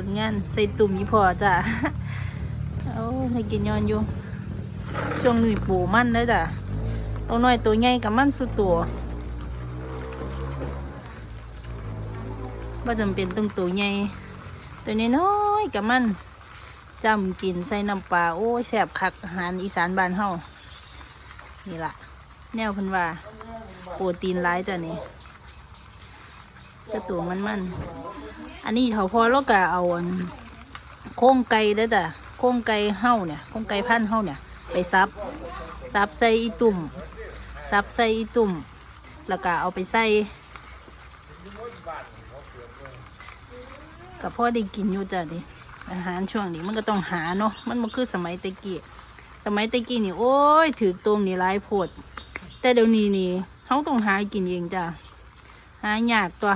ผลงานใส่ตุ่มยี่พอจ้ะเอาให้กินย้อนอยู่ ช่วงนี้ปูมันเลยจ้ะตัวน้อยตัวใหญ่กับมันสุดตัวว่าจำเป็นต้องตัวใหญ่ตัวน้อยๆกับมันจำกินใส่น้ำปลาโอ้แซ่บคักอาหารอีสานบ้านเฮานี่ละแนวเพิ่นว่า โปรตีนร้ายจ้ะนี่จะตัวมันมัน อันนี้เถาพอแล้วก็เอาโค้งไก่เด้อจ้ะโค้งไก่เฮาเนี่ยโค้งไก่พันธุ์เฮาเนี่ย ไปซับซับใส่อีตุ่มซับใส่อีตุ่ม แล้วก็เอาไปใส่กับพ่อได้กินอยู่จ้ะดิอาหารช่วงนี้มันก็ต้องหาเนาะมันมันคือสมัยตะกี้สมัยตะกี้นี่โอ้ยถือต้มนี่ร้ายโพดแต่เดี๋ยวนี้นี่เขาต้องหากินเองจ้ะหายากตัว